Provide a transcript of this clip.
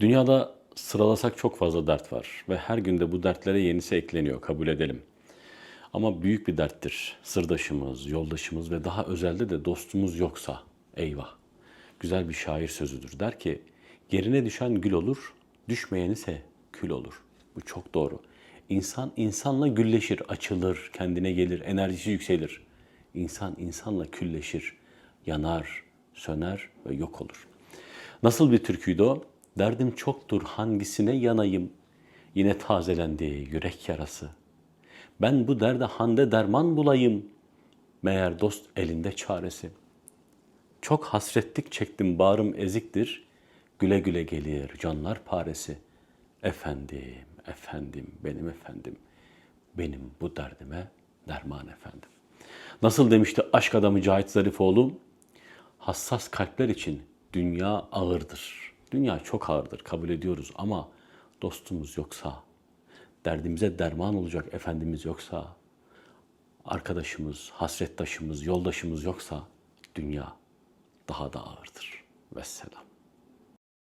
Dünyada sıralasak çok fazla dert var ve her günde bu dertlere yenisi ekleniyor kabul edelim. Ama büyük bir derttir. Sırdaşımız, yoldaşımız ve daha özelde de dostumuz yoksa eyvah. Güzel bir şair sözüdür. Der ki yerine düşen gül olur, düşmeyen ise kül olur. Bu çok doğru. İnsan insanla gülleşir, açılır, kendine gelir, enerjisi yükselir. İnsan insanla külleşir, yanar, söner ve yok olur. Nasıl bir türküydü o? Derdim çoktur hangisine yanayım? Yine tazelendi yürek yarası. Ben bu derde hande derman bulayım. Meğer dost elinde çaresi. Çok hasretlik çektim bağrım eziktir. Güle güle gelir canlar paresi. Efendim, efendim, benim efendim. Benim bu derdime derman efendim. Nasıl demişti aşk adamı Cahit Zarifoğlu? Hassas kalpler için dünya ağırdır. Dünya çok ağırdır kabul ediyoruz ama dostumuz yoksa, derdimize derman olacak efendimiz yoksa, arkadaşımız, hasrettaşımız, yoldaşımız yoksa dünya daha da ağırdır. Vesselam.